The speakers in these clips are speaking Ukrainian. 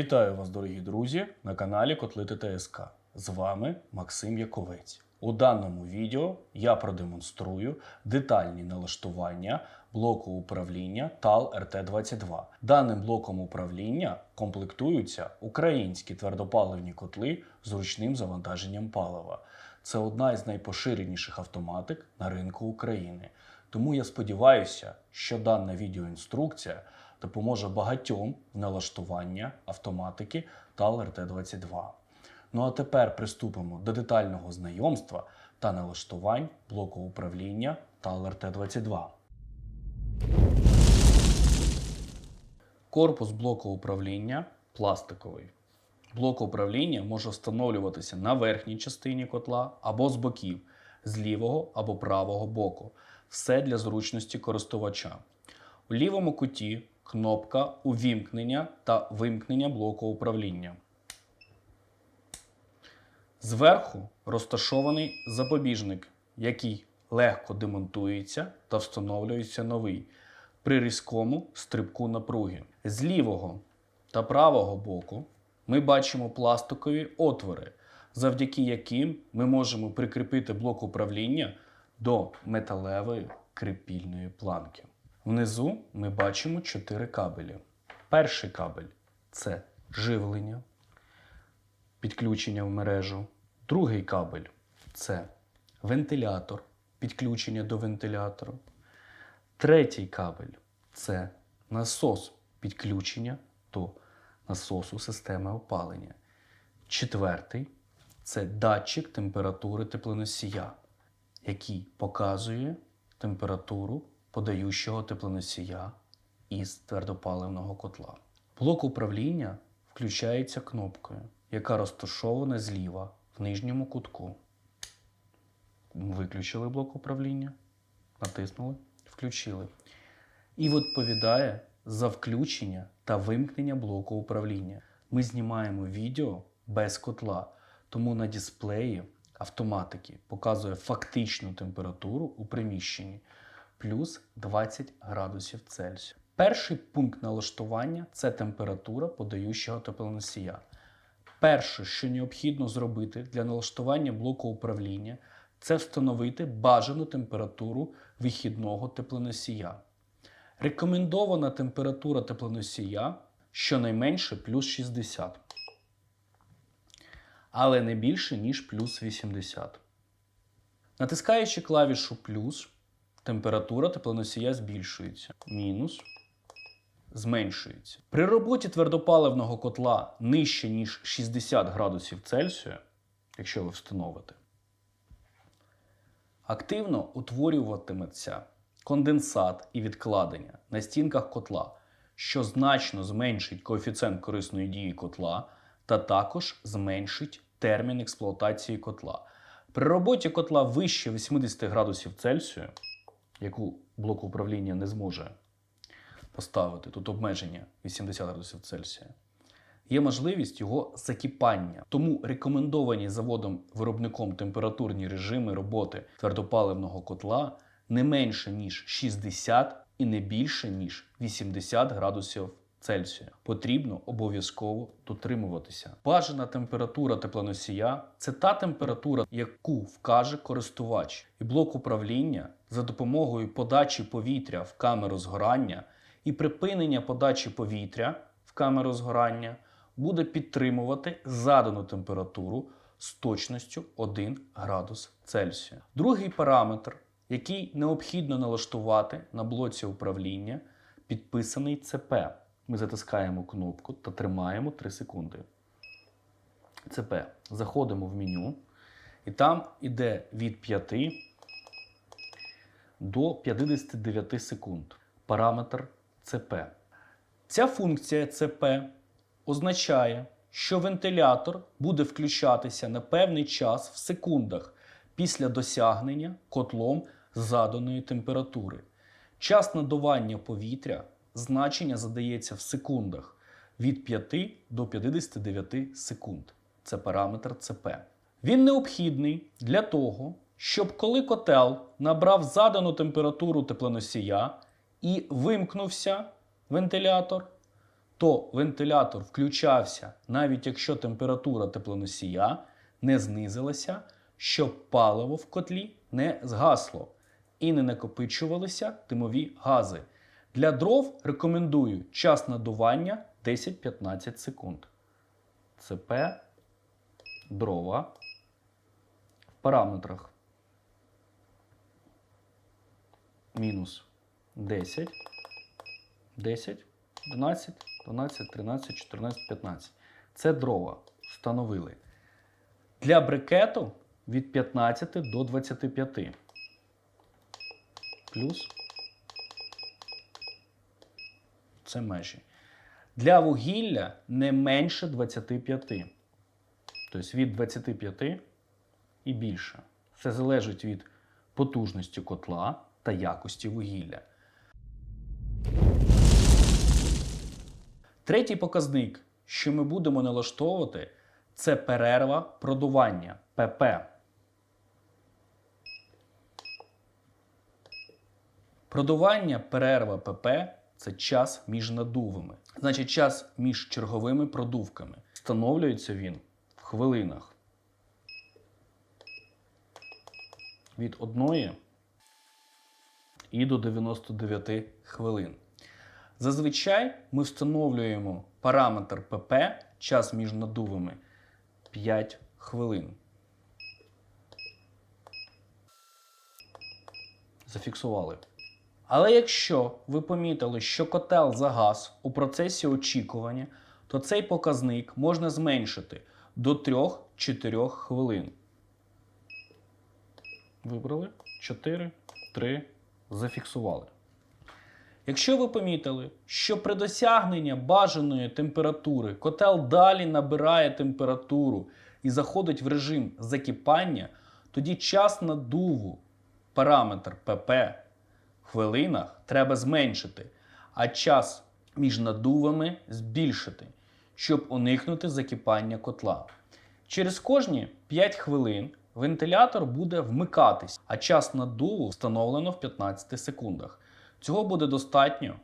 Вітаю вас, дорогі друзі, на каналі Котлити ТСК. З вами Максим Яковець. У даному відео я продемонструю детальні налаштування блоку управління TAL RT22. Даним блоком управління комплектуються українські твердопаливні котли з ручним завантаженням палива. Це одна із найпоширеніших автоматик на ринку України. Тому я сподіваюся, що дана відеоінструкція допоможе багатьом в налаштування автоматики TAL RT22. Ну а тепер приступимо до детального знайомства та налаштувань блоку управління TAL RT22. Корпус блоку управління пластиковий. Блок управління може встановлюватися на верхній частині котла або з боків, з лівого або правого боку. Все для зручності користувача. У лівому куті кнопка увімкнення та вимкнення блоку управління. Зверху розташований запобіжник, який легко демонтується та встановлюється новий при різкому стрибку напруги. З лівого та правого боку ми бачимо пластикові отвори, завдяки яким ми можемо прикріпити блок управління до металевої крепільної планки. Внизу ми бачимо чотири кабелі. Перший кабель це живлення, підключення в мережу. Другий кабель це вентилятор, підключення до вентилятору. Третій кабель це насос підключення до насосу системи опалення. Четвертий це датчик температури теплоносія, який показує температуру подаючого теплоносія із твердопаливного котла. Блок управління включається кнопкою, яка розташована зліва в нижньому кутку. Виключили блок управління, натиснули, включили. І відповідає за включення та вимкнення блоку управління. Ми знімаємо відео без котла, тому на дисплеї автоматики показує фактичну температуру у приміщенні плюс 20 градусів Цельсію. Перший пункт налаштування це температура подаючого теплоносія. Перше, що необхідно зробити для налаштування блоку управління, це встановити бажану температуру вихідного теплоносія. Рекомендована температура теплоносія щонайменше плюс 60, але не більше, ніж плюс 80. Натискаючи клавішу плюс, температура теплоносія збільшується. Мінус зменшується. При роботі твердопаливного котла нижче, ніж 60 градусів Цельсію, якщо ви встановите, активно утворюватиметься конденсат і відкладення на стінках котла, що значно зменшить коефіцієнт корисної дії котла та також зменшить термін експлуатації котла. При роботі котла вище 80 градусів Цельсію, яку блок управління не зможе поставити, тут обмеження 80 градусів Цельсія, є можливість його закипання. Тому рекомендовані заводом-виробником температурні режими роботи твердопаливного котла не менше, ніж 60 і не більше, ніж 80 градусів Цельсія. Потрібно обов'язково дотримуватися. Бажана температура теплоносія це та температура, яку вкаже користувач, і блок управління за допомогою подачі повітря в камеру згорання і припинення подачі повітря в камеру згорання буде підтримувати задану температуру з точністю 1 градус Цельсія. Другий параметр, який необхідно налаштувати на блоці управління, підписаний ЦП. Ми затискаємо кнопку та тримаємо 3 секунди. ЦП. Заходимо в меню, і там іде від 5 до 59 секунд. Параметр ЦП. Ця функція ЦП означає, що вентилятор буде включатися на певний час в секундах після досягнення котлом заданої температури. Час надування повітря значення задається в секундах від 5 до 59 секунд. Це параметр ЦП. Він необхідний для того, щоб коли котел набрав задану температуру теплоносія і вимкнувся вентилятор, то вентилятор включався, навіть якщо температура теплоносія не знизилася, щоб паливо в котлі не згасло і не накопичувалися димові гази. Для дров рекомендую час надування 10-15 секунд. ЦП дрова в параметрах мінус 10, 10, 12, 12, 13, 14, 15. Це дрова встановили. Для брикету від 15 до 25. Плюс це межі. Для вугілля не менше 25. Тобто від 25 і більше. Це залежить від потужності котла та якості вугілля. Третій показник, що ми будемо налаштовувати, це перерва продування ПП. Продування перерва ПП це час між надувами. Значить, час між черговими продувками. Встановлюється він в хвилинах. Від 1 і до 99 хвилин. Зазвичай ми встановлюємо параметр ПП, час між надувами 5 хвилин. Зафіксували. Але якщо ви помітили, що котел загас у процесі очікування, то цей показник можна зменшити до 3-4 хвилин. Вибрали 4, 3, зафіксували. Якщо ви помітили, що при досягненні бажаної температури котел далі набирає температуру і заходить в режим закипання, тоді час надуву, параметр ПП в хвилинах треба зменшити, а час між надувами збільшити, щоб уникнути закипання котла. Через кожні 5 хвилин вентилятор буде вмикатись, а час надуву встановлено в 15 секундах. Цього буде достатньо.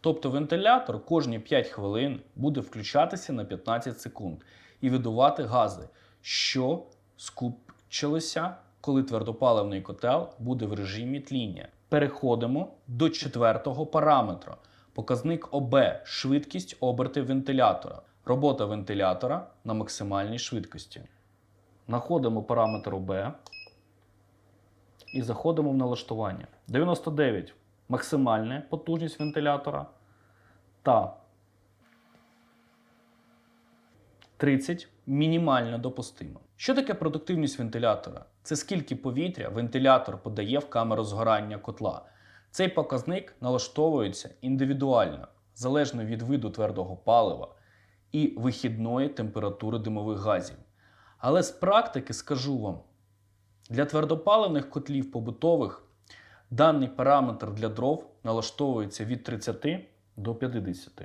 Тобто вентилятор кожні 5 хвилин буде включатися на 15 секунд і видувати гази, що скупчилися, коли твердопаливний котел буде в режимі тління. Переходимо до четвертого параметра. Показник ОБ швидкість обертів вентилятора. Робота вентилятора на максимальній швидкості. Знаходимо параметр ОБ і заходимо в налаштування. 99 максимальна потужність вентилятора та 30 мінімально допустимо. Що таке продуктивність вентилятора? Це скільки повітря вентилятор подає в камеру згорання котла. Цей показник налаштовується індивідуально, залежно від виду твердого палива і вихідної температури димових газів. Але з практики скажу вам, для твердопаливних котлів побутових даний параметр для дров налаштовується від 30 до 50.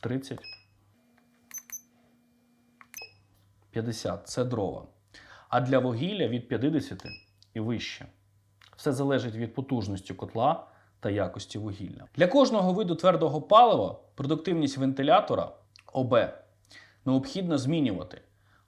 30. 50 це дрова. А для вугілля від 50 і вище. Все залежить від потужності котла та якості вугілля. Для кожного виду твердого палива продуктивність вентилятора ОБ необхідно змінювати.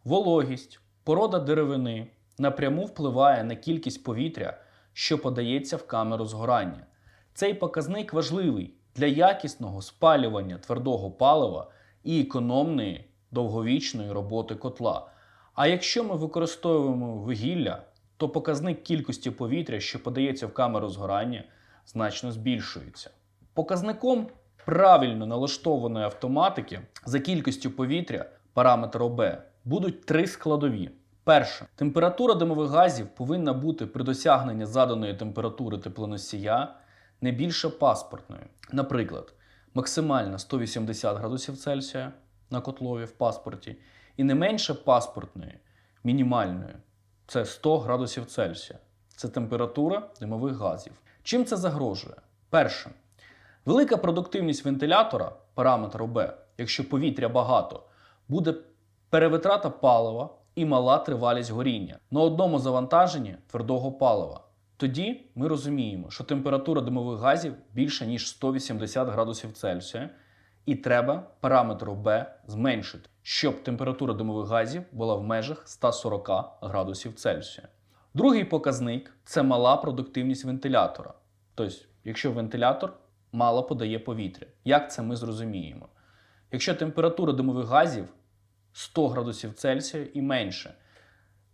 Вологість, порода деревини напряму впливає на кількість повітря, що подається в камеру згорання. Цей показник важливий для якісного спалювання твердого палива і економної довговічної роботи котла. А якщо ми використовуємо вугілля, то показник кількості повітря, що подається в камеру згорання, значно збільшується. Показником правильно налаштованої автоматики за кількістю повітря, параметр ОБ, будуть три складові. Перше, температура димових газів повинна бути при досягненні заданої температури теплоносія не більше паспортної. Наприклад, максимальна 180 градусів Цельсія на котлові в паспорті, і не менше паспортної, мінімальної це 100 градусів Цельсія. Це температура димових газів. Чим це загрожує? Перше, велика продуктивність вентилятора, параметр ОБ, якщо повітря багато, буде перевитрата палива і мала тривалість горіння на одному завантаженні твердого палива. Тоді ми розуміємо, що температура димових газів більше ніж 180 градусів Цельсія, І треба параметр ОБ зменшити, щоб температура димових газів була в межах 140 градусів Цельсія. Другий показник це мала продуктивність вентилятора. Тобто, якщо вентилятор мало подає повітря. Як це ми зрозуміємо? Якщо температура димових газів 100 градусів Цельсія і менше,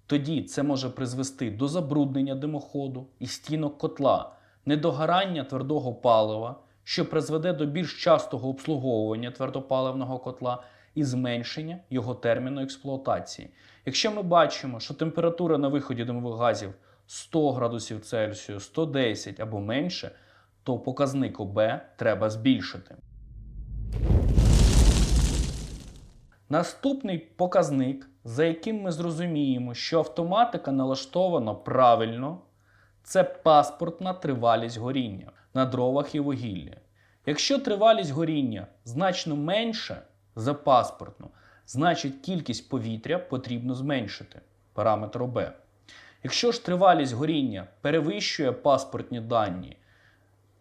тоді це може призвести до забруднення димоходу і стінок котла, недогорання твердого палива, що призведе до більш частого обслуговування твердопаливного котла і зменшення його терміну експлуатації. Якщо ми бачимо, що температура на виході димових газів 100 градусів Цельсію, 110 або менше, то показник ОБ треба збільшити. Наступний показник, за яким ми зрозуміємо, що автоматика налаштована правильно, це паспортна тривалість горіння на дровах і вугіллі. Якщо тривалість горіння значно менша за паспортну, значить кількість повітря потрібно зменшити параметр ОБ. Якщо ж тривалість горіння перевищує паспортні дані,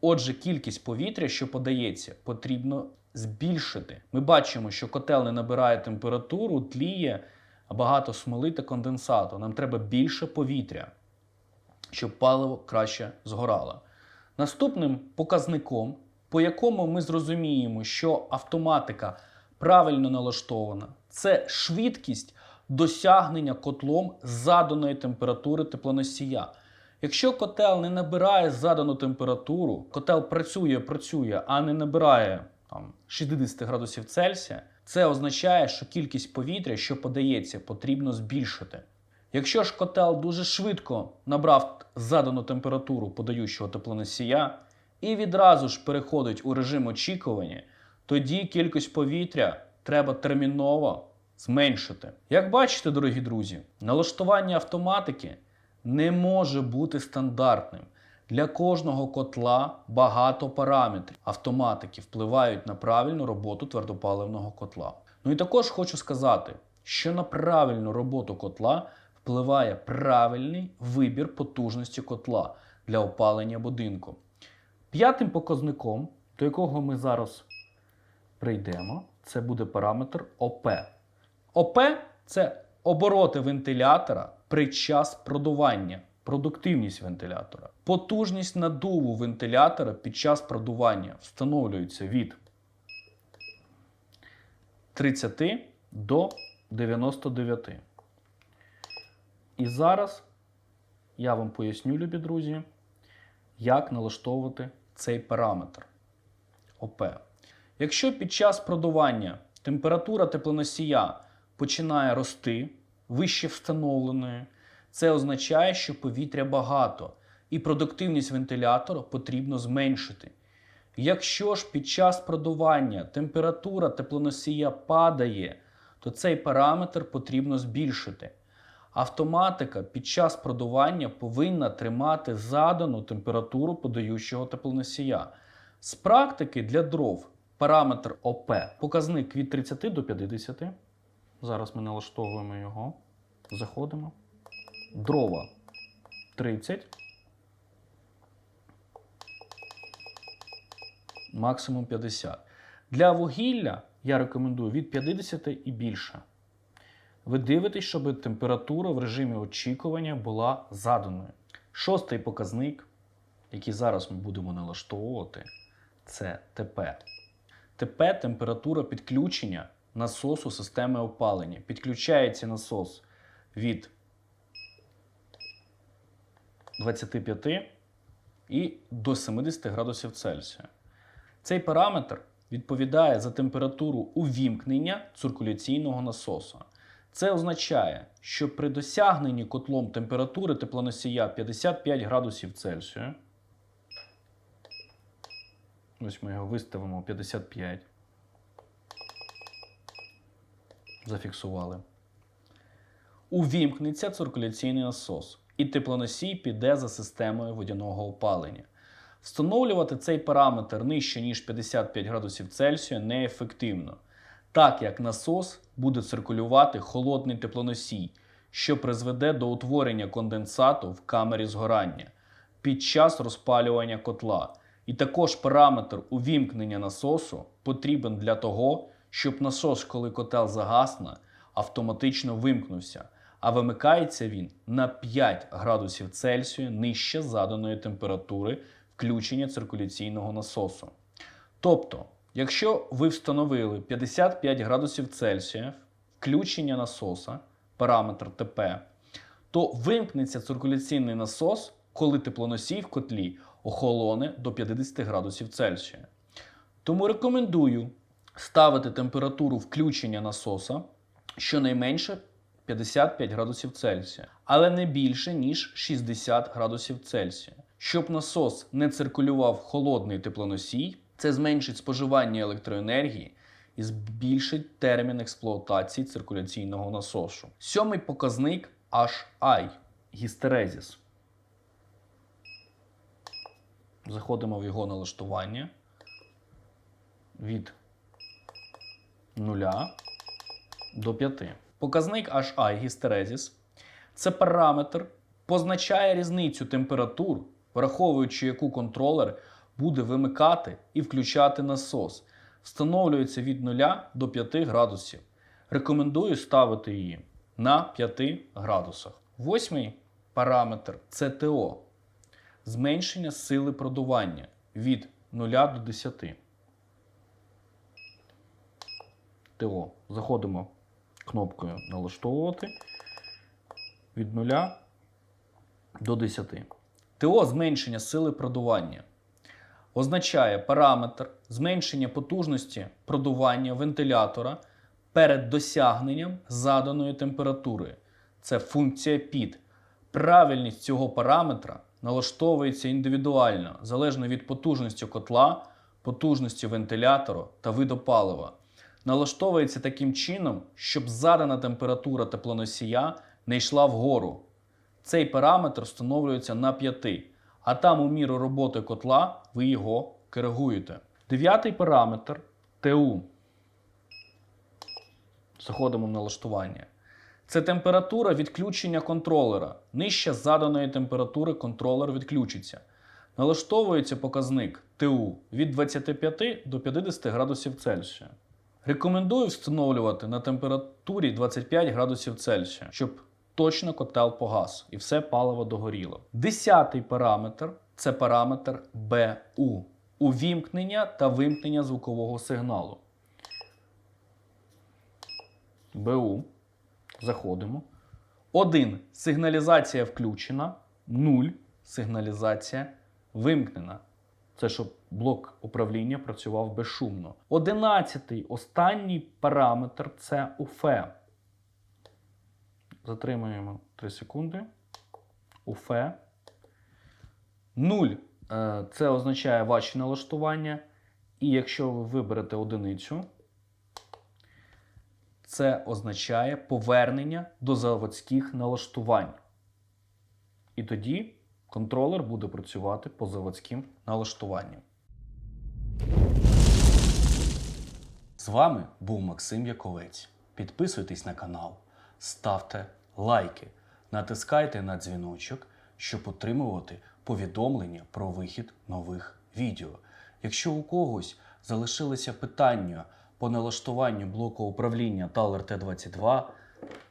отже, кількість повітря, що подається, потрібно збільшити. Ми бачимо, що котел не набирає температуру, тліє багато смоли та конденсату. Нам треба більше повітря, щоб паливо краще згорало. Наступним показником, по якому ми зрозуміємо, що автоматика правильно налаштована, це швидкість досягнення котлом заданої температури теплоносія. Якщо котел не набирає задану температуру, котел працює, працює, а не набирає там, 60 градусів Цельсія, це означає, що кількість повітря, що подається, потрібно збільшити. Якщо ж котел дуже швидко набрав задану температуру подаючого теплоносія і відразу ж переходить у режим очікування, тоді кількість повітря треба терміново зменшити. Як бачите, дорогі друзі, налаштування автоматики не може бути стандартним. Для кожного котла багато параметрів автоматики впливають на правильну роботу твердопаливного котла. Ну і також хочу сказати, що на правильну роботу котла впливає правильний вибір потужності котла для опалення будинку. П'ятим показником, до якого ми зараз прийдемо, це буде параметр ОП. ОП це обороти вентилятора при час продування, продуктивність вентилятора. Потужність надуву вентилятора під час продування встановлюється від 30 до 99. І зараз я вам поясню, любі друзі, як налаштовувати цей параметр ОП. Якщо під час продування температура теплоносія починає рости вище встановленої, це означає, що повітря багато і продуктивність вентилятора потрібно зменшити. Якщо ж під час продування температура теплоносія падає, то цей параметр потрібно збільшити. Автоматика під час продування повинна тримати задану температуру подаючого теплоносія. З практики для дров параметр ОП показник від 30 до 50. Зараз ми налаштовуємо його. Заходимо. Дрова 30. Максимум 50. Для вугілля я рекомендую від 50 і більше. Ви дивитесь, щоб температура в режимі очікування була заданою. Шостий показник, який зараз ми будемо налаштовувати, це ТП. ТП температура підключення насосу системи опалення. Підключається насос від 25 і до 70 градусів Цельсія. Цей параметр відповідає за температуру увімкнення циркуляційного насосу. Це означає, що при досягненні котлом температури теплоносія 55 градусів Цельсію, ось ми його виставимо 55, зафіксували, увімкнеться циркуляційний насос, і теплоносій піде за системою водяного опалення. Встановлювати цей параметр нижче, ніж 55 градусів Цельсія неефективно, так як насос буде циркулювати холодний теплоносій, що призведе до утворення конденсату в камері згорання під час розпалювання котла. І також параметр увімкнення насосу потрібен для того, щоб насос, коли котел загасне, автоматично вимкнувся, а вимикається він на 5 градусів Цельсію нижче заданої температури включення циркуляційного насосу. Тобто, якщо ви встановили 55 градусів Цельсія включення насоса, параметр ТП, то вимкнеться циркуляційний насос, коли теплоносій в котлі охолоне до 50 градусів Цельсія. Тому рекомендую ставити температуру включення насоса щонайменше 55 градусів Цельсія, але не більше, ніж 60 градусів Цельсія. Щоб насос не циркулював холодний теплоносій, це зменшить споживання електроенергії і збільшить термін експлуатації циркуляційного насосу. Сьомий показник HI гістерезіс. Заходимо в його налаштування від 0 до 5. Показник HI гістерезіс це параметр, позначає різницю температур, враховуючи яку контролер буде вимикати і включати насос. Встановлюється від 0 до 5 градусів. Рекомендую ставити її на 5 градусах. Восьмий параметр це ТО. Зменшення сили продування від 0 до 10. ТО. Заходимо кнопкою налаштовувати від 0 до 10. ТО зменшення сили продування означає параметр зменшення потужності продування вентилятора перед досягненням заданої температури. Це функція під. Правильність цього параметра налаштовується індивідуально, залежно від потужності котла, потужності вентилятора та виду палива. Налаштовується таким чином, щоб задана температура теплоносія не йшла вгору. Цей параметр встановлюється на 5, а там у міру роботи котла ви його коригуєте. Дев'ятий параметр ТУ. Заходимо в налаштування. Це температура відключення контролера. Нижче заданої температури контролер відключиться. Налаштовується показник ТУ від 25 до 50 градусів Цельсія. Рекомендую встановлювати на температурі 25 градусів Цельсія, щоб точно котел погас і все паливо догоріло. Десятий параметр це параметр БУ увімкнення та вимкнення звукового сигналу. БУ. Заходимо. 1. Сигналізація включена. 0. Сигналізація вимкнена. Це щоб блок управління працював безшумно. Одинадцятий останній параметр це УФЕ. Затримуємо 3 секунди. УФЕ. 0 е, це означає ваші налаштування. І якщо ви виберете одиницю, це означає повернення до заводських налаштувань. І тоді контролер буде працювати по заводським налаштуванням. З вами був Максим Яковець. Підписуйтесь на канал, ставте лайки, натискайте на дзвіночок, щоб отримувати повідомлення про вихід нових відео. Якщо у когось залишилися питання по налаштуванню блоку управління Taler T22,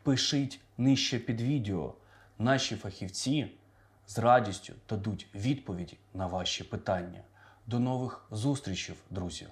пишіть нижче під відео. Наші фахівці з радістю дадуть відповіді на ваші питання. До нових зустрічей, друзі!